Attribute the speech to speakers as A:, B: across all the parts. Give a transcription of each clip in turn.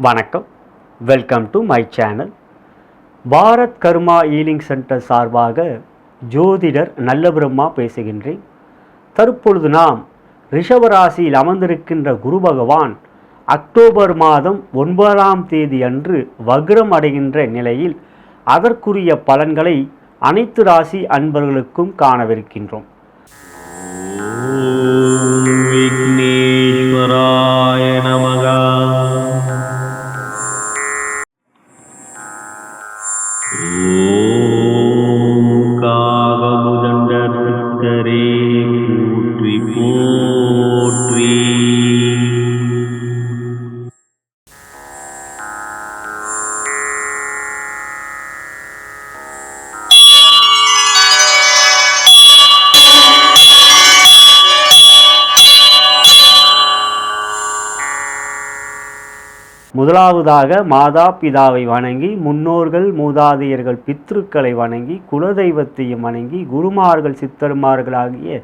A: வணக்கம். Welcome to my channel Bharat karma healing centre சார்பாக ஜோதிடர் நல்லபிரம்மா பேசுகின்றேன். தற்பொழுது நாம் ரிஷவராசியில் அமர்ந்திருக்கின்ற குரு பகவான் அக்டோபர் மாதம் ஒன்பதாம் தேதி அன்று வக்ரம் அடைகின்ற நிலையில் அதற்குரிய பலன்களை அனைத்து ராசி அன்பர்களுக்கும் காணவிருக்கின்றோம்.
B: விக்னேஸ்வராய நமகா.
A: முதலாவதாக மாதா பிதாவை வணங்கி முன்னோர்கள் மூதாதையர்கள் பித்ருக்களை வணங்கி குலதெய்வத்தையும் வணங்கி குருமார்கள் சித்தர்மார்களாகிய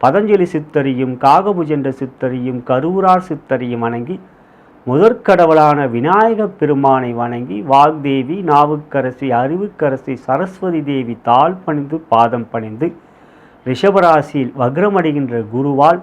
A: பதஞ்சலி சித்தரையும் காகபுஜென்ற சித்தரையும் கரூரார் சித்தரையும் வணங்கி முதற்கடவுளான விநாயகப் பெருமானை வணங்கி வாக்தேவி நாவுக்கரசி அறிவுக்கரசி சரஸ்வதி தேவி தாழ் பணிந்து பாதம் பணிந்து ரிஷபராசியில் வக்ரமடைகின்ற குருவால்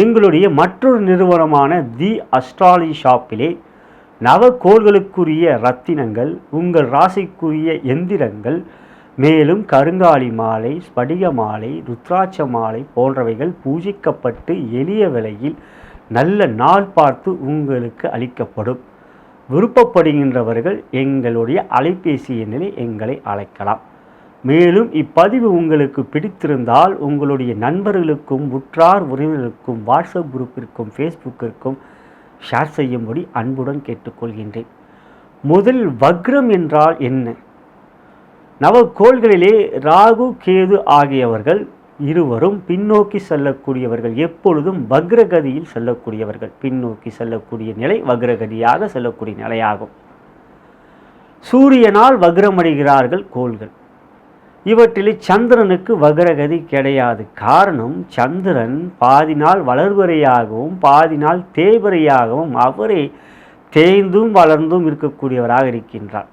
A: எங்களுடைய மற்றொரு நிறுவனமான தி அஸ்ட்ராலி ஷாப்பிலே நவக்கோள்களுக்குரிய ரத்தினங்கள் உங்கள் ராசிக்குரிய எந்திரங்கள் மேலும் கருங்காலி மாலை ஸ்படிக மாலை ருத்ராட்ச மாலை போன்றவைகள் பூஜிக்கப்பட்டு எளிய விலையில் நல்ல நாள் பார்த்து உங்களுக்கு அளிக்கப்படும். விருப்பப்படுகின்றவர்கள் எங்களுடைய அலைபேசி எண்ணில் எங்களை அழைக்கலாம். மேலும் இப்பதிவு உங்களுக்கு பிடித்திருந்தால் உங்களுடைய நண்பர்களுக்கும் உற்றார் உறவினர்களுக்கும் வாட்ஸ்அப் குரூப்பிற்கும் ஃபேஸ்புக்கிற்கும் ஷேர் செய்யும்படி அன்புடன் கேட்டுக்கொள்கின்றேன். முதல் வக்ரம் என்றால் என்ன? நவக்கோள்களிலே ராகு கேது ஆகியவர்கள் இருவரும் பின்னோக்கி செல்லக்கூடியவர்கள் எப்பொழுதும் வக்ரகதியில் செல்லக்கூடியவர்கள். பின்னோக்கி செல்லக்கூடிய நிலை வக்ரகதியாக செல்லக்கூடிய நிலையாகும். சூரியனால் வக்ரமடைகிறார்கள் கோள்கள். இவற்றில் சந்திரனுக்கு வக்ரகதி கிடையாது. காரணம் சந்திரன் பாதி நாள் வளர்வரையாகவும் பாதி நாள் தேய்வரையாகவும் அவரே தேய்ந்தும் வளர்ந்தும் இருக்கக்கூடியவராக இருக்கின்றார்.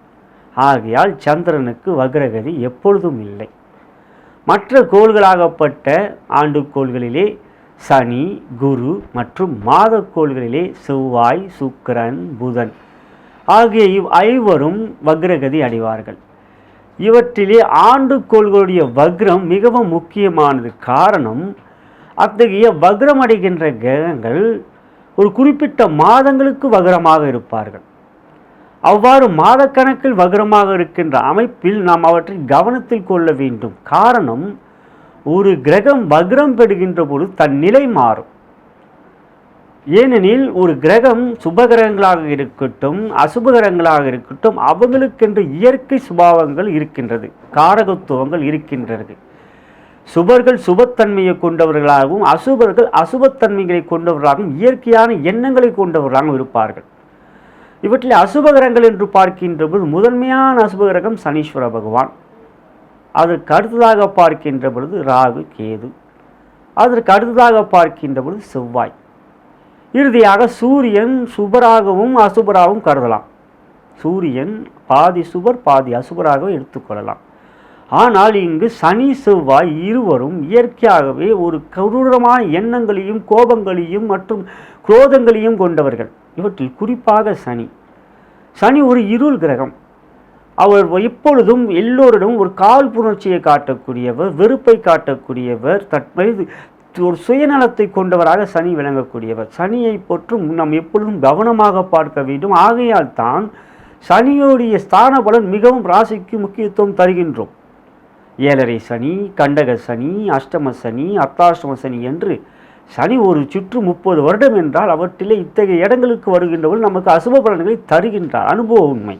A: ஆகையால் சந்திரனுக்கு வக்ரகதி எப்பொழுதும் இல்லை. மற்ற கோள்களாகப்பட்ட ஆண்டுக்கோள்களிலே சனி குரு மற்றும் மாதக்கோள்களிலே செவ்வாய் சுக்கிரன் புதன் ஆகிய இவ் ஐவரும் வக்ரகதி அடைவார்கள். இவற்றிலே ஆண்டு கோள்களுடைய வக்ரம் மிகவும் முக்கியமானது. காரணம் அத்தகைய வக்ரம் அடைகின்ற கிரகங்கள் ஒரு குறிப்பிட்ட மாதங்களுக்கு வக்ரமாக இருப்பார்கள். அவ்வாறு மாதக்கணக்கில் வக்ரமாக இருக்கின்ற அமைப்பில் நாம் அவற்றை கவனத்தில் கொள்ள வேண்டும். காரணம் ஒரு கிரகம் வக்ரம் பெறுகின்ற பொழுது தன் நிலை மாறும். ஏனெனில் ஒரு கிரகம் சுபகிரகங்களாக இருக்கட்டும் அசுபகிரகங்களாக இருக்கட்டும் அவங்களுக்கென்று இயற்கை சுபாவங்கள் இருக்கின்றது காரகத்துவங்கள் இருக்கின்றது. சுபர்கள் சுபத்தன்மையை கொண்டவர்களாகவும் அசுபர்கள் அசுபத்தன்மைகளை கொண்டவர்களாகவும் இயற்கையான எண்ணங்களை கொண்டவர்களாகவும் இருப்பார்கள். இவற்றில் அசுபகரங்கள் என்று பார்க்கின்ற பொழுது முதன்மையான அசுபகரகம் சனீஸ்வர பகவான். அதற்கு அடுத்ததாக பார்க்கின்ற பொழுது ராகு கேது. அதற்கு அடுத்ததாக பார்க்கின்ற பொழுது செவ்வாய். இறுதியாக சூரியன் சுபராகவும் அசுபராகவும் கருதலாம். சூரியன் பாதி சுபர் பாதி அசுபராகவும் எடுத்துக்கொள்ளலாம் ஆனால் இங்கு சனி செவ்வாய் இருவரும் இயற்கையாகவே ஒரு கொடூரமான எண்ணங்களையும் கோபங்களையும் மற்றும் குரோதங்களையும் கொண்டவர்கள். இவற்றில் குறிப்பாக சனி. சனி ஒரு இருள் கிரகம். அவர் எப்பொழுதும் எல்லோரிடம் ஒரு கால் புணர்ச்சியை காட்டக்கூடியவர் வெறுப்பை காட்டக்கூடியவர் தற்போது ஒரு சுயநலத்தை கொண்டவராக சனி விளங்கக்கூடியவர். சனியை போற்றும் நாம் எப்பொழுதும் கவனமாக பார்க்க வேண்டும். ஆகையால் தான் சனியோடைய ஸ்தான பலன் மிகவும் ராசிக்கு முக்கியத்துவம் தருகின்றோம். ஏழரை சனி கண்டக சனி அஷ்டம சனி அர்த்தாஷ்டம சனி என்று சனி ஒரு சுற்று முப்பது வருடம் என்றால் அவற்றிலே இத்தகைய இடங்களுக்கு வருகின்றவர்கள் நமக்கு அசுப பலன்களை தருகின்றார். அனுபவ உண்மை.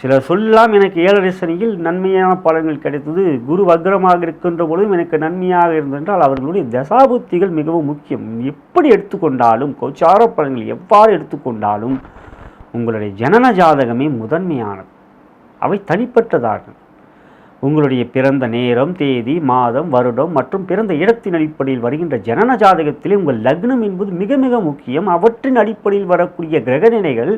A: சிலர் சொல்லலாம் எனக்கு ஏழரை சனியில் நன்மையான பலன்கள் கிடைத்தது. குரு வக்ரமாக இருக்கின்ற பொழுதும் எனக்கு நன்மையாக இருந்தென்றால் அவர்களுடைய தசாபுத்திகள் மிகவும் முக்கியம். எப்படி எடுத்துக்கொண்டாலும் கோச்சார பலன்கள் எவ்வாறு எடுத்துக்கொண்டாலும் உங்களுடைய ஜனன ஜாதகமே முதன்மையானது. அவை தனிப்பட்டதாகும். உங்களுடைய பிறந்த நேரம் தேதி மாதம் வருடம் மற்றும் பிறந்த இடத்தின் அடிப்படையில் வருகின்ற ஜனன ஜாதகத்திலே உங்கள் லக்னம் என்பது மிக மிக முக்கியம். அவற்றின் அடிப்படையில் வரக்கூடிய கிரகநிலைகள்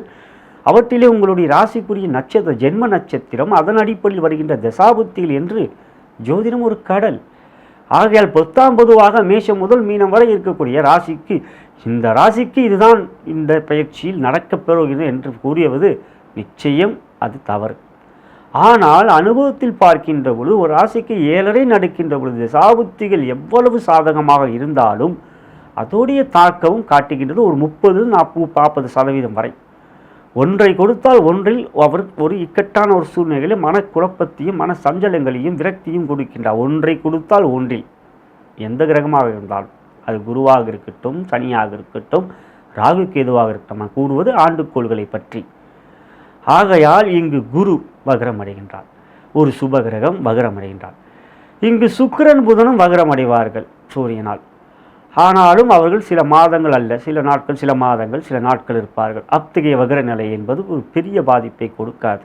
A: அவற்றிலே உங்களுடைய ராசிக்குரிய நட்சத்திர ஜென்ம நட்சத்திரம் அதன் அடிப்படையில் வருகின்ற தசாபுத்திகள் என்று ஜோதிடம் ஒரு கடல். ஆகையால் பத்தாம் பொதுவாக மேஷம் முதல் மீனம் வரை இருக்கக்கூடிய ராசிக்கு இந்த ராசிக்கு இதுதான் இந்த பயிற்சியில் நடக்கப் பெறுகிறது என்று கூறியவது நிச்சயம் அது தவறு. ஆனால் அனுபவத்தில் பார்க்கின்ற பொழுது ஒரு ராசிக்கு ஏழரை நடக்கின்ற பொழுது சாபுத்திகள் எவ்வளவு சாதகமாக இருந்தாலும் அதோடைய தாக்கமும் காட்டுகின்றது ஒரு முப்பது நாற்பது நாற்பது சதவீதம் வரை. ஒன்றை கொடுத்தால் ஒன்றில் அவர் ஒரு இக்கட்டான ஒரு சூழ்நிலையில் மனக்குழப்பத்தையும் மன சஞ்சலங்களையும் விரக்தியும் கொடுக்கின்றார். ஒன்றை கொடுத்தால் ஒன்றில் எந்த கிரகமாக இருந்தாலும் அது குருவாக இருக்கட்டும் சனியாக இருக்கட்டும் ராகு கேதுவாக இருக்கட்டும் நான் கூறுவது ஆண்டுக்கோள்களை பற்றி. ஆகையால் இங்கு குரு வகரம் அடைகின்றார் ஒரு சுப கிரகம் வகரம் அடைகின்றார் இங்கு சுக்கிரன் புதனும் வகரம் அடைவார்கள் சூரியனால். ஆனாலும் அவர்கள் சில மாதங்கள் அல்ல சில நாட்கள் சில மாதங்கள் சில நாட்கள் இருப்பார்கள். அத்தகைய வகர நிலை என்பது ஒரு பெரிய பாதிப்பை கொடுக்காது.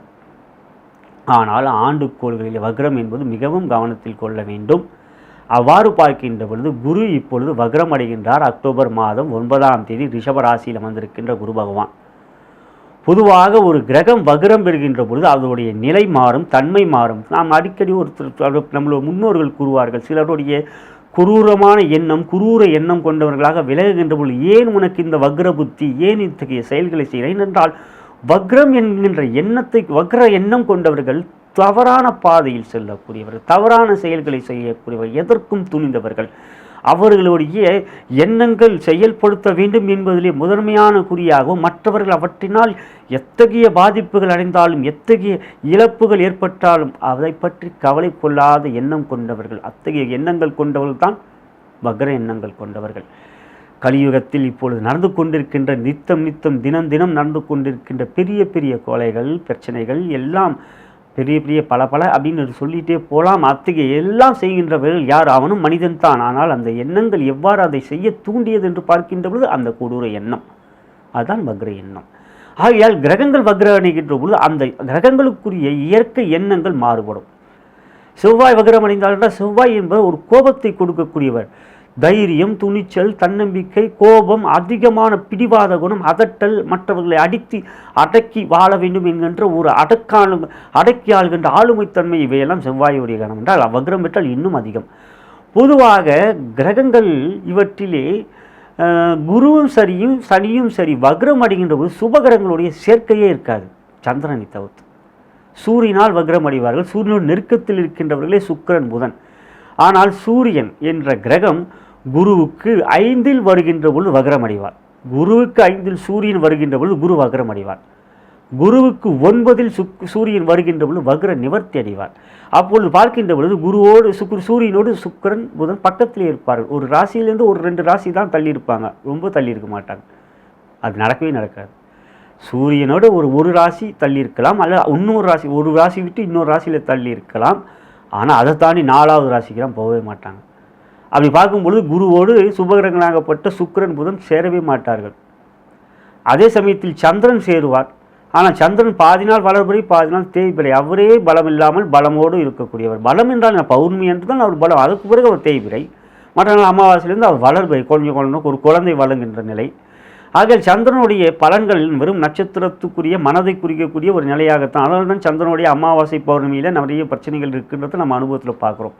A: ஆனால் ஆண்டுக்கோள்களில் வக்ரம் என்பது மிகவும் கவனத்தில் கொள்ள வேண்டும். அவ்வாறு பார்க்கின்ற பொழுது குரு இப்பொழுது வக்ரம் அடைகின்றார். அக்டோபர் மாதம் ஒன்பதாம் தேதி ரிஷபராசியில் வந்திருக்கின்ற குரு பகவான். பொதுவாக ஒரு கிரகம் வக்ரம் பெறுகின்ற பொழுது அதனுடைய நிலை மாறும் தன்மை மாறும். நாம் அடிக்கடி ஒருத்தர் நம்மளோட முன்னோர்கள் கூறுவார்கள் சிலருடைய குரூரமான எண்ணம் குரூர எண்ணம் கொண்டவர்களாக விலகுகின்ற பொழுது ஏன் உனக்கு இந்த வக்ர புத்தி? ஏன் இத்தகைய செயல்களை செய்கிறேன் என்றால் வக்ரம் என்கின்ற எண்ணத்தை வக்ர எண்ணம் கொண்டவர்கள் தவறான பாதையில் செல்லக்கூடியவர்கள் தவறான செயல்களை செய்யக்கூடியவர்கள் எதற்கும் துணிந்தவர்கள். அவர்களுடைய எண்ணங்கள் செயல்படுத்த வேண்டும் என்பதிலே முதன்மையான குறியாகவும் மற்றவர்கள் அவற்றினால் எத்தகைய பாதிப்புகள் அடைந்தாலும் எத்தகைய இழப்புகள் ஏற்பட்டாலும் அதை பற்றி கவலை கொள்ளாத எண்ணம் கொண்டவர்கள் அத்தகைய எண்ணங்கள் கொண்டவர்கள் தான் வக்ர எண்ணங்கள் கொண்டவர்கள். கலியுகத்தில் இப்பொழுது நடந்து கொண்டிருக்கின்ற நித்தம் நித்தம் தினம் தினம் நடந்து கொண்டிருக்கின்ற பெரிய பெரிய கொலைகள் பிரச்சனைகள் எல்லாம் பெரிய பெரிய பல பல அப்படின்னு சொல்லிகிட்டே போகலாம் அத்தகைய எல்லாம் செய்கின்றவர்கள் யார்? அவனும் மனிதன் தான். ஆனால் அந்த எண்ணங்கள் எவ்வாறு அதை செய்ய தூண்டியது என்று பார்க்கின்ற பொழுது அந்த கொடூர எண்ணம். அதுதான் வக்ர எண்ணம். ஆகையால் கிரகங்கள் வக்ர பொழுது அந்த கிரகங்களுக்குரிய இயற்கை எண்ணங்கள் மாறுபடும். செவ்வாய் வக்ரம் அடைந்தால் செவ்வாய் என்பவர் ஒரு கோபத்தை கொடுக்கக்கூடியவர். தைரியம் துணிச்சல் தன்னம்பிக்கை கோபம் அதிகமான பிடிவாத குணம் அதட்டல் மற்றவர்களை அடித்து அடக்கி வாழ வேண்டும் என்கின்ற ஒரு அடக்கான அடக்கி ஆள்கின்ற ஆளுமைத்தன்மை இவையெல்லாம் செவ்வாயுடைய கணம் என்றால் வக்ரம் பெற்றால் இன்னும் அதிகம். பொதுவாக கிரகங்கள் இவற்றிலே குருவும் சரியும் சனியும் சரி வக்ரம் அடைகின்ற போது சுபகிரகங்களுடைய சேர்க்கையே இருக்காது. சந்திரனை தவிர்த்து. சூரியனால் வக்ரம் அடைவார்கள். சூரியனோட நெருக்கத்தில் இருக்கின்றவர்களே சுக்கரன் புதன். ஆனால் சூரியன் என்ற கிரகம் குருவுக்கு ஐந்தில் வருகின்ற பொழுது வக்ரம் அடைவார் குருவுக்கு ஐந்தில் சூரியன் வருகின்ற பொழுது குரு வக்ரம் அடைவார் குருவுக்கு ஒன்பதில் சுக் சூரியன் வருகின்ற பொழுது வக்ர நிவர்த்தி அடைவார் அப்பொழுது பார்க்கின்ற பொழுது குருவோடு சுக்ரு சூரியனோடு சுக்கரன் புதன் பக்கத்தில் இருப்பார்கள். ஒரு ராசியிலேருந்து ஒரு ரெண்டு ராசி தான் தள்ளி இருப்பாங்க ரொம்ப தள்ளி இருக்க மாட்டாங்க. அது நடக்கவே நடக்காது. சூரியனோடு ஒரு ஒரு ராசி தள்ளி இருக்கலாம் அல்ல இன்னொரு ராசி ஒரு ராசி விட்டு இன்னொரு ராசியில் தள்ளி இருக்கலாம் ஆனால் அதை தாண்டி நாலாவது ராசிக்கெல்லாம் போகவே மாட்டாங்க. அப்படி பார்க்கும்பொழுது குருவோடு சுபகிரகனாகப்பட்ட சுக்கிரன் புதன் சேரவே மாட்டார்கள். அதே சமயத்தில் சந்திரன் சேருவார். ஆனால் சந்திரன் பாதி நாள் வளர்படி பாதி நாள் தேய்பிரை அவரே பலம் இல்லாமல் பலமோடு இருக்கக்கூடியவர். பலம் என்றால் பௌர்ணமி என்று தான் அவர் பலம். அதுக்கு பிறகு அவர் தேய்பிரை மற்ற நாள் அமாவாசையிலேருந்து அவர் வளர்பை குழந்தை குழந்தை ஒரு குழந்தை வழங்குகின்ற நிலை. ஆகிய சந்திரனுடைய பலன்கள் வெறும் நட்சத்திரத்துக்குரிய மனதை குறிக்கக்கூடிய ஒரு நிலையாகத்தான். அதனால தான் சந்திரனுடைய அமாவாசை பௌர்ணமியில் நிறைய பிரச்சனைகள் இருக்கின்றதை நம்ம அனுபவத்தில் பார்க்குறோம்.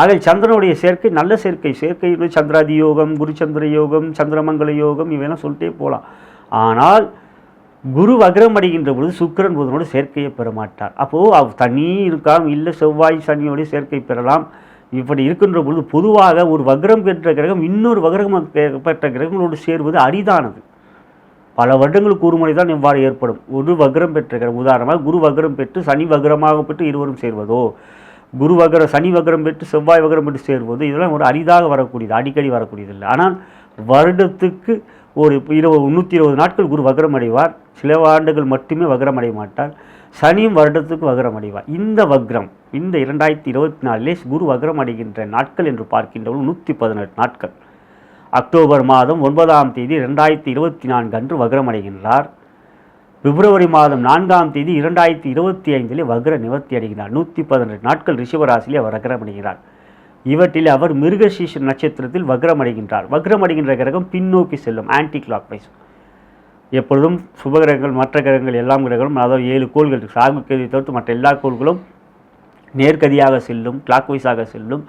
A: ஆக சந்திரனுடைய சேர்க்கை நல்ல சேர்க்கை சேர்க்கை சந்திராதி யோகம் குருச்சந்திர யோகம் சந்திரமங்கல யோகம் இவையெல்லாம் சொல்லிட்டே போகலாம். ஆனால் குரு வக்ரம் அடைகின்ற பொழுது சுக்கிரன் புதனோடு சேர்க்கையை பெற மாட்டார். அப்போது அவ் தனி இருக்காம் இல்லை செவ்வாய் சனியோடைய சேர்க்கை பெறலாம். இப்படி இருக்கின்ற பொழுது பொதுவாக ஒரு வக்ரம் பெற்ற கிரகம் இன்னொரு வக்ரம் பெற்ற கிரகங்களோடு சேர்வது அரிதானது. பல வருடங்களுக்கு ஒரு முறை தான் இவ்வாறு ஏற்படும். ஒரு வக்ரம் பெற்ற கிரகம் உதாரணமாக குரு வக்ரம் பெற்று சனி வக்ரமாக பெற்று இருவரும் சேர்வதோ குரு வகரம் சனி வகரம் பெற்று செவ்வாய் வகரம் பெற்று சேர்வது இதெல்லாம் ஒரு அரிதாக வரக்கூடியது அடிக்கடி வரக்கூடியது இல்லை. ஆனால் வருடத்துக்கு ஒரு இருபது நூற்றி இருபது நாட்கள் குரு வகரம் அடைவார். சில ஆண்டுகள் மட்டுமே வகரம் அடைய மாட்டார். சனியும் வருடத்துக்கு வகரம் அடைவார். இந்த வக்ரம் இந்த இரண்டாயிரத்தி இருபத்தி நாலிலே குரு வகரம் அடைகின்ற நாட்கள் என்று பார்க்கின்றவர்கள் நூற்றி பதினெட்டு நாட்கள். அக்டோபர் மாதம் ஒன்பதாம் தேதி ரெண்டாயிரத்தி இருபத்தி நான்கு அன்று வகரம் அடைகின்றார். பிப்ரவரி மாதம் நான்காம் தேதி இரண்டாயிரத்தி இருபத்தி ஐந்திலே வக்ர நிவர்த்தி அடைகிறார். நூற்றி பதினெட்டு நாட்கள் ரிஷபராசியிலே அவர் வக்ரம் அடைகிறார். இவற்றில் அவர் மிருகசீஷ நட்சத்திரத்தில் வக்ரம் அடைகின்றார். வக்ரம் அடைகின்ற கிரகம் பின்னோக்கி செல்லும் ஆன்டி கிளாக் வைஸ் எப்பொழுதும் சுப கிரகங்கள் மற்ற கிரகங்கள் எல்லாம் கிரகங்களும் அதாவது ஏழு கோள்கள் சாகு ராகு தவிர்த்து மற்ற எல்லா கோள்களும் நேர்கதியாக செல்லும் கிளாக் வைஸாக செல்லும்.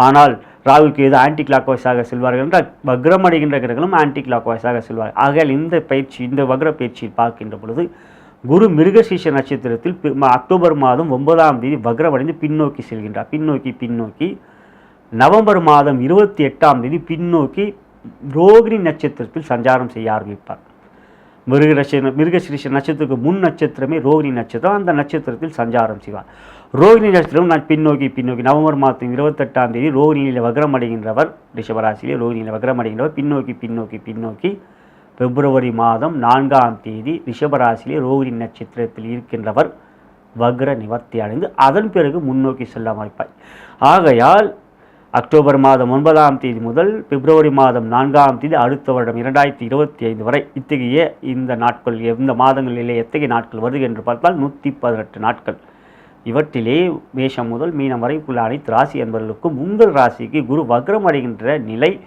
A: ஆனால் ராகு கேது ஆன்டி கிளாக் வாய்ஸாக செல்வார்கள் என்றால் வக்ரம் அடைகின்ற கிரகங்களும் ஆன்டி கிளாக் வாய்ஸாக செல்வார்கள். ஆகையால் இந்த பயிற்சி இந்த வக்ர பயிற்சியில் பார்க்கின்ற பொழுது குரு மிருகசீஷ நட்சத்திரத்தில் பி- அக்டோபர் மாதம் ஒன்பதாம் தேதி வக்ரமடைந்து பின்னோக்கி செல்கின்றார். பின்னோக்கி பின்னோக்கி நவம்பர் மாதம் இருபத்தி எட்டாம் தேதி பின்னோக்கி ரோகிணி நட்சத்திரத்தில் சஞ்சாரம் செய்ய ஆரம்பிப்பார். மிருக நட்சத்திரம் மிருகசிரிஷ நட்சத்திரத்துக்கு முன் நட்சத்திரமே ரோகிணி நட்சத்திரம். அந்த நட்சத்திரத்தில் சஞ்சாரம் செய்வார். ரோகிணி நட்சத்திரம் நான் பின்னோக்கி பின்னோக்கி. நவம்பர் மாதம் இருபத்தெட்டாம் தேதி ரோகிணியில் வக்ரம் அடைகின்றவர் ரிஷபராசியிலே ரோகிணியில் வக்ரம் அடைகின்றவர் பின்னோக்கி பின்னோக்கி பின்னோக்கி. பிப்ரவரி மாதம் நான்காம் தேதி ரிஷபராசியிலே ரோகிணி நட்சத்திரத்தில் இருக்கின்றவர் வக்ர நிவர்த்தி அடைந்து அதன் பிறகு முன்னோக்கி செல்ல அமைப்பாய் ஆகையால் அக்டோபர் மாதம் ஒன்பதாம் தேதி முதல் பிப்ரவரி மாதம் நான்காம் தேதி அடுத்த வருடம் இரண்டாயிரத்தி இருபத்தி ஐந்து வரை இத்தகைய இந்த நாட்கள் எந்த மாதங்களிலே எத்தகைய நாட்கள் வருது என்று பார்த்தால் நூற்றி பதினெட்டு நாட்கள். இவற்றிலே மேஷம் முதல் மீனம் வரைக்குள்ள அனைத்து ராசி என்பவர்களுக்கும் உங்கள் ராசிக்கு குரு வக்ரம் அடைகின்ற நிலை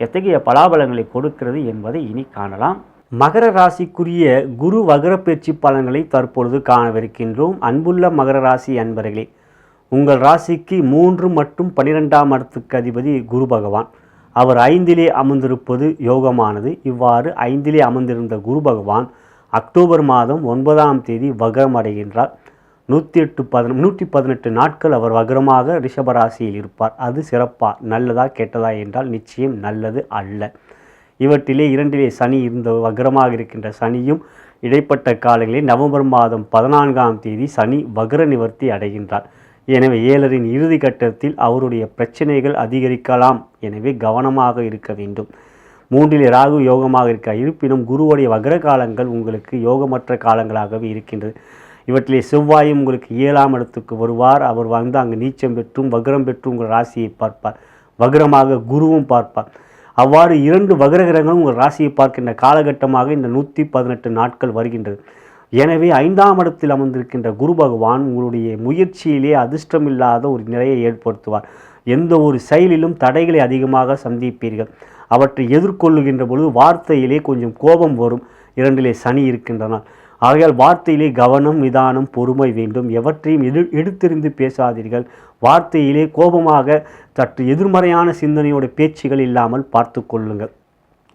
A: எத்தகைய பலாபலங்களை கொடுக்கிறது என்பதை இனி காணலாம். மகர ராசிக்குரிய குரு வக்ர பயிற்சி பலன்களை தற்பொழுது காணவிருக்கின்றோம். அன்புள்ள மகர ராசி அன்பர்களே உங்கள் ராசிக்கு மூன்று மற்றும் பனிரெண்டாம் இடத்துக்கு அதிபதி குரு பகவான். அவர் ஐந்திலே அமர்ந்திருப்பது யோகமானது. இவ்வாறு ஐந்திலே அமர்ந்திருந்த குரு பகவான் அக்டோபர் மாதம் ஒன்பதாம் தேதி வக்ரம் அடைகின்றார். நூற்றி எட்டு பதின நூற்றி பதினெட்டு நாட்கள் அவர் வகரமாக ரிஷபராசியில் இருப்பார். அது சிறப்பா நல்லதா கெட்டதா என்றால் நிச்சயம் நல்லது அல்ல. இவற்றிலே இரண்டிலே சனி இருந்த வகரமாக இருக்கின்ற சனியும் இடைப்பட்ட காலங்களில் நவம்பர் மாதம் பதினான்காம் தேதி சனி வக்ர நிவர்த்தி அடைகின்றார். எனவே ஏழரின் இறுதி கட்டத்தில் அவருடைய பிரச்சனைகள் அதிகரிக்கலாம். எனவே கவனமாக இருக்க வேண்டும். மூன்றிலே ராகு யோகமாக இருக்க இருப்பினும் குருவுடைய வக்ர காலங்கள் உங்களுக்கு யோகமற்ற காலங்களாகவே இருக்கின்றது. இவற்றிலே செவ்வாயும் உங்களுக்கு ஏழாம் இடத்துக்கு வருவார். அவர் வந்து அங்கு நீச்சம் பெற்றும் வக்ரம் பெற்றும் உங்கள் ராசியை பார்ப்பார். வக்ரமாக குருவும் பார்ப்பார். அவ்வாறு இரண்டு வக்ர கிரகங்களும் உங்கள் ராசியை பார்க்கின்ற காலகட்டமாக இந்த நூற்றி பதினெட்டு நாட்கள் வருகின்றது. எனவே ஐந்தாம் இடத்தில் அமர்ந்திருக்கின்ற குரு பகவான் உங்களுடைய முயற்சியிலே அதிர்ஷ்டமில்லாத ஒரு நிலையை ஏற்படுத்துவார். எந்த ஒரு செயலிலும் தடைகளை அதிகமாக சந்திப்பீர்கள். அவற்றை எதிர்கொள்ளுகின்ற பொழுது வார்த்தையிலே கொஞ்சம் கோபம் வரும். இரண்டிலே சனி இருக்கின்றனால் ஆகையால் வார்த்தையிலே கவனம் நிதானம் பொறுமை வேண்டும். எவற்றையும் எடு எடுத்தெறிந்து பேசாதீர்கள். வார்த்தையிலே கோபமாக சற்று எதிர்மறையான சிந்தனையோட பேச்சுகள் இல்லாமல் பார்த்து கொள்ளுங்கள்.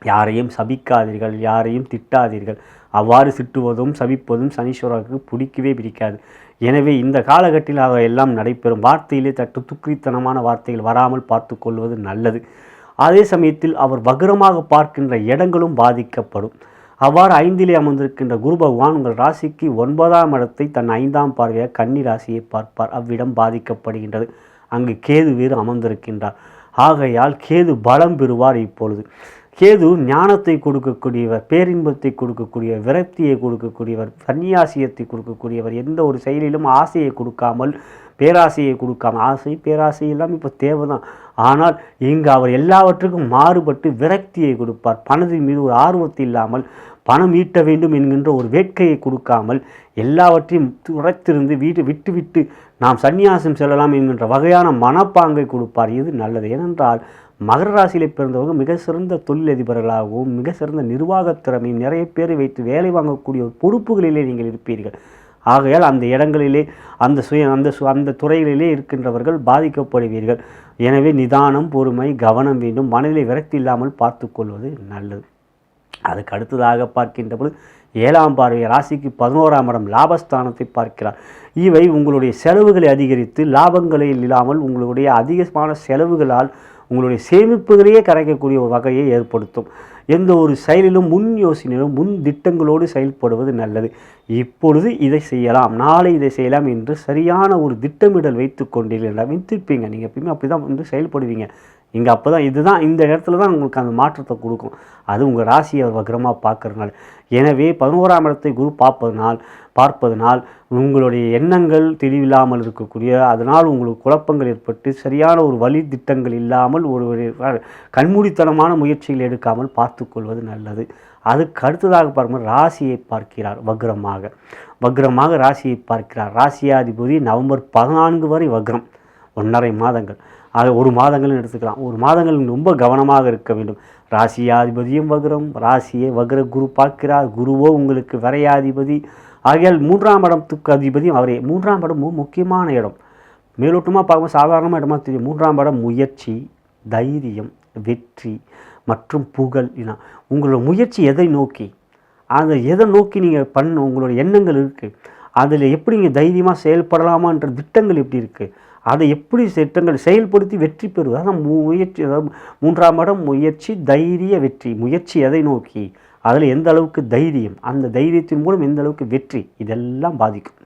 A: யாரையும் சபிக்காதீர்கள் யாரையும் திட்டாதீர்கள். அவ்வாறு சிட்டுவதும் சபிப்பதும் சனீஸ்வரருக்கு பிடிக்கவே பிடிக்காது. எனவே இந்த காலகட்டத்தில் அவையெல்லாம் நடைபெறும். வார்த்தையிலே தட்டு துக்கித்தனமான வார்த்தைகள் வராமல் பார்த்து கொள்வது நல்லது. அதே சமயத்தில் அவர் வகரமாக பார்க்கின்ற இடங்களும் பாதிக்கப்படும். அவ்வாறு ஐந்திலே அமர்ந்திருக்கின்ற குரு பகவான் உங்கள் ராசிக்கு ஒன்பதாம் இடத்தை தன் ஐந்தாம் பார்வையாக கன்னி ராசியை பார்ப்பார். அவ்விடம் பாதிக்கப்படுகின்றது. அங்கு கேது வேறு அமர்ந்திருக்கின்றார். ஆகையால் கேது பலம் பெறுவார் இப்பொழுது. கேது ஞானத்தை கொடுக்கக்கூடியவர் பேரின்பத்தை கொடுக்கக்கூடியவர் விரக்தியை கொடுக்கக்கூடியவர் சன்னியாசியத்தை கொடுக்கக்கூடியவர் எந்த ஒரு செயலிலும் ஆசையை கொடுக்காமல் பேராசையை கொடுக்காமல் ஆசை பேராசை எல்லாம் இப்போ தேவைதான். ஆனால் இங்கு அவர் எல்லாவற்றுக்கும் மாறுபட்டு விரக்தியை கொடுப்பார். பணத்தின் மீது ஒரு ஆர்வத்தை இல்லாமல் பணம் ஈட்ட வேண்டும் என்கின்ற ஒரு வேட்கையை கொடுக்காமல் எல்லாவற்றையும் துரைத்திருந்து வீட்டு விட்டு விட்டு நாம் சந்நியாசம் செல்லலாம் என்கின்ற வகையான மனப்பாங்கை கொடுப்பார். இது நல்லது? ஏனென்றால் மகர ராசியிலே பிறந்தவங்க மிக சிறந்த தொழிலதிபர்களாகவும் மிக சிறந்த நிர்வாகத் திறமையும் நிறைய பேரை வைத்து வேலை வாங்கக்கூடிய ஒரு பொறுப்புகளிலே நீங்கள் இருப்பீர்கள். ஆகையால் அந்த இடங்களிலே அந்த சுய அந்த சு அந்த துறைகளிலே இருக்கின்றவர்கள் பாதிக்கப்படுவீர்கள். எனவே நிதானம் பொறுமை கவனம் வேண்டும். மனதிலே விரக்தி இல்லாமல் பார்த்து கொள்வது நல்லது. அதுக்கு அடுத்ததாக பார்க்கின்ற பொழுது ஏழாம் பார்வை ராசிக்கு பதினோராம் இடம் லாபஸ்தானத்தை பார்க்கிறார். இவை உங்களுடைய செலவுகளை அதிகரித்து லாபங்களை இல்லாமல் உங்களுடைய அதிகமான செலவுகளால் உங்களுடைய சேமிப்புகளையே கரைக்கக்கூடிய ஒரு வகையை ஏற்படுத்தும். எந்த ஒரு செயலிலும் முன் யோசனையிலும் முன் திட்டங்களோடு செயல்படுவது நல்லது. இப்பொழுது இதை செய்யலாம். நாளை இதை செய்யலாம் என்று சரியான ஒரு திட்டமிடல் வைத்து கொண்டீர்கள் வைத்திருப்பீங்க. நீங்கள் எப்பயுமே அப்படி தான் வந்து செயல்படுவீங்க. இங்கே அப்போ தான் இதுதான் இந்த இடத்துல தான் உங்களுக்கு அந்த மாற்றத்தை கொடுக்கும். அது உங்கள் ராசியை அவர் வக்ரமாக பார்க்கறதுனால. எனவே பதினோராம் இடத்தை குரு பார்ப்பதனால் பார்ப்பதனால் உங்களுடைய எண்ணங்கள் தெளிவில்லாமல் இருக்கக்கூடிய அதனால் உங்களுக்கு குழப்பங்கள் ஏற்பட்டு சரியான ஒரு வழி திட்டங்கள் இல்லாமல் ஒரு கண்மூடித்தனமான முயற்சிகள் எடுக்காமல் பார்த்துக்கொள்வது நல்லது. அதுக்கு அடுத்ததாக பாருங்கள் ராசியை பார்க்கிறார் வக்ரமாக. வக்ரமாக ராசியை பார்க்கிறார். ராசியாதிபதி நவம்பர் பதினான்கு வரை வக்ரம். ஒன்றரை மாதங்கள். அது ஒரு மாதங்கள் எடுத்துக்கலாம். ஒரு மாதங்கள் ரொம்ப கவனமாக இருக்க வேண்டும். ராசியாதிபதியும் வக்ரம் ராசியை வக்ர குரு பார்க்கிறார். குருவோ உங்களுக்கு விரையாதிபதி. ஆகையால் மூன்றாம் இடத்துக்கு அதிபதியும் அவரே. மூன்றாம் இடமும் முக்கியமான இடம். மேலோட்டமாக பார்க்கும்போது சாதாரணமாக இடமா தெரியும். மூன்றாம் இடம் முயற்சி தைரியம் வெற்றி மற்றும் புகழ் இதான் உங்களோட முயற்சி எதை நோக்கி? அதை எதை நோக்கி நீங்கள் பண்ண உங்களோட எண்ணங்கள் இருக்குது அதில் எப்படி நீங்கள் தைரியமாக செயல்படலாமான்ற திட்டங்கள் எப்படி இருக்குது அதை எப்படி திட்டங்கள் செயல்படுத்தி வெற்றி பெறுவது? அதான் முயற்சி அதாவது மூன்றாம் இடம் முயற்சி தைரிய வெற்றி. முயற்சி எதை நோக்கி? அதில் எந்த அளவுக்கு தைரியம்? அந்த தைரியத்தின் மூலம் எந்த அளவுக்கு வெற்றி? இதெல்லாம் பாதிக்கும்.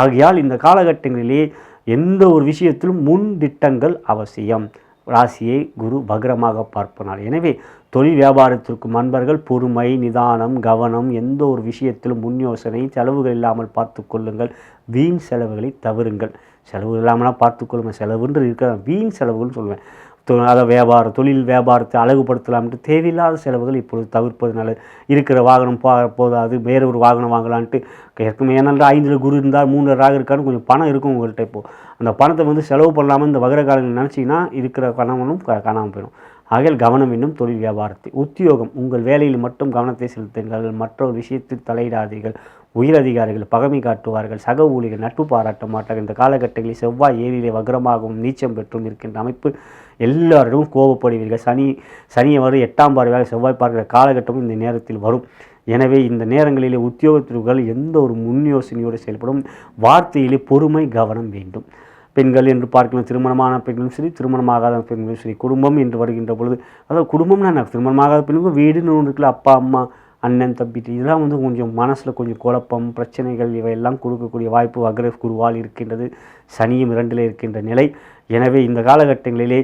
A: ஆகையால் இந்த காலகட்டங்களிலே எந்த ஒரு விஷயத்திலும் முன் திட்டங்கள் அவசியம். ராசியை குரு பக்ரமாக பார்ப்பனால் எனவே தொழில் வியாபாரத்திற்கும் அன்பர்கள் பொறுமை நிதானம் கவனம் எந்த ஒரு விஷயத்திலும் முன் யோசனை செலவுகள் இல்லாமல் பார்த்து கொள்ளுங்கள். வீண் செலவுகளை தவறுங்கள். செலவு இல்லாமலாம் பார்த்துக்கொள்ளுங்கள் செலவுன்றது இருக்கிற வீண் செலவுகள்னு சொல்லுவேன். அதை வியாபாரம் தொழில் வியாபாரத்தை அழகுபடுத்தலாம்ட்டு தேவையில்லாத செலவுகள் இப்பொழுது தவிர்ப்பது நல்லது இருக்கிற வாகனம் போ போதாது. வேற ஒரு வாகனம் வாங்கலான்ட்டு ஏற்கனவே ஏன்னா ஐந்தில் குரு இருந்தால் மூணு ராக இருக்கான்னு கொஞ்சம் பணம் இருக்கும் உங்கள்கிட்ட இப்போது அந்த பணத்தை வந்து செலவு பண்ணலாமல் இந்த வகர காலங்கள் நினச்சிங்கன்னா இருக்கிற கணவனும் காணாமல் போயிடும். ஆகையில் கவனம் இன்னும் தொழில் வியாபாரத்தை. உத்தியோகம். உங்கள் வேலையில் மட்டும் கவனத்தை செலுத்துங்கள். மற்றொரு விஷயத்தில் தலையிடாதீர்கள். உயர் அதிகாரிகள் பகமை காட்டுவார்கள். சக ஊழியர்கள் நட்பு பாராட்ட மாட்டார்கள். இந்த காலகட்டங்களில் செவ்வாய் ஏரியிலே வக்ரமாகவும் நீச்சம் பெற்றும் இருக்கின்ற அமைப்பு எல்லாரிடமும் கோபப்படுவீர்கள். சனி சனியை வரும் எட்டாம் பார்வையாக செவ்வாய் பார்க்கிற காலகட்டமும் இந்த நேரத்தில் வரும். எனவே இந்த நேரங்களிலே உத்தியோகத்திற்குள் எந்த ஒரு முன் யோசனையோடு செயல்படும். வார்த்தையிலே பொறுமை கவனம் வேண்டும். பெண்கள் என்று பார்க்கணும் திருமணமான பெண்களும் சரி திருமணமாகாத பெண்களும் சரி குடும்பம் என்று வருகின்ற பொழுது அதாவது குடும்பம்னா என்ன? திருமணமாகாத பெண்களுக்கும் வீடுன்னு ஒன்று இருக்குல்ல அப்பா அம்மா அண்ணன் தம்பி இதெல்லாம் வந்து கொஞ்சம் மனசில் கொஞ்சம் குழப்பம் பிரச்சனைகள் இவையெல்லாம் கொடுக்கக்கூடிய வாய்ப்பு வக்ர குருவால் இருக்கின்றது சனியும் இரண்டில் இருக்கின்ற நிலை. எனவே இந்த காலகட்டங்களிலே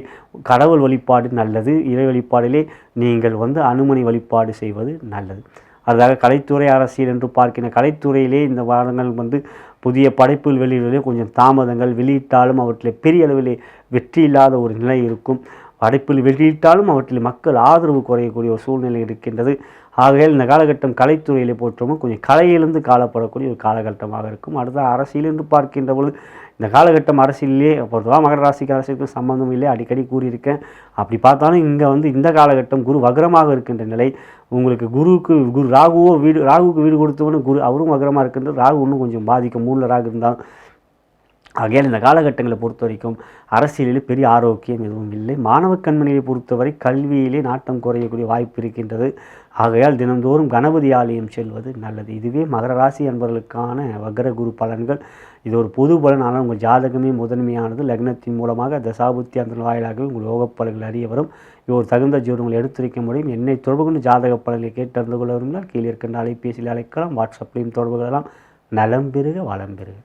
A: கடவுள் வழிபாடு நல்லது இறை வழிபாடிலே நீங்கள் வந்து அனுமதி வழிபாடு செய்வது நல்லது. அதாக கலைத்துறை அரசியல் என்று பார்க்கிற கலைத்துறையிலே இந்த வாரங்கள் வந்து புதிய படைப்புகள் வெளியிடுவதிலே கொஞ்சம் தாமதங்கள் வெளியிட்டாலும் அவற்றில் பெரிய அளவிலே வெற்றி இல்லாத ஒரு நிலை இருக்கும். படைப்பில் வெளியிட்டாலும் அவற்றில் மக்கள் ஆதரவு குறையக்கூடிய ஒரு சூழ்நிலை இருக்கின்றது. ஆகையால் இந்த காலகட்டம் கலைத்துறையிலே போற்றவும் கொஞ்சம் கலையிலிருந்து காலப்படக்கூடிய ஒரு காலகட்டமாக இருக்கும். அடுத்த அரசியல் என்று பார்க்கின்ற பொழுது இந்த காலகட்டம் அரசியலே பொறுத்தவரை மகர ராசிக்கு அரசியலுக்கும் சம்பந்தம் இல்லை அடிக்கடி கூறியிருக்கேன். அப்படி பார்த்தாலும் இங்கே வந்து இந்த காலகட்டம் குரு வக்ரமாக இருக்கின்ற நிலை உங்களுக்கு குருவுக்கு குரு ராகுவோ வீடு ராகுவுக்கு வீடு கொடுத்தவொன்னு குரு அவரும் வக்ரமாக இருக்கின்ற ராகு இன்னும் கொஞ்சம் பாதிக்கும் மூணில் ராகு இருந்தால் ஆகையால் இந்த காலகட்டங்களை பொறுத்த வரைக்கும் அரசியலில் பெரிய ஆரோக்கியம் எதுவும் இல்லை. மாணவ கண்மணியை பொறுத்தவரை கல்வியிலே நாட்டம் குறையக்கூடிய வாய்ப்பு இருக்கின்றது. ஆகையால் தினந்தோறும் கணபதி ஆலயம் செல்வது நல்லது. இதுவே மகர ராசி என்பவர்களுக்கான வக்ர குரு பலன்கள். இது ஒரு பொது பலன். ஆனால் உங்கள் ஜாதகமே முதன்மையானது. லக்னத்தின் மூலமாக தசாபுத்தி அந்த வாயிலாகவே உங்கள் யோக பலன்கள் அறிய வரும். இது ஒரு தகுந்த ஜோதிடங்களை எடுத்துரைக்க முடியும். என்னை தொடர்பு கொண்டு ஜாதக பலன்களை கேட்டறிந்து கொள்ள விரும்பினால் கீழே இருக்கின்ற அலைபேசியில் அழைக்கலாம். வாட்ஸ்அப்லையும் தொடர்பு கொள்ளலாம். நலம் பெறுக வளம் பெருக.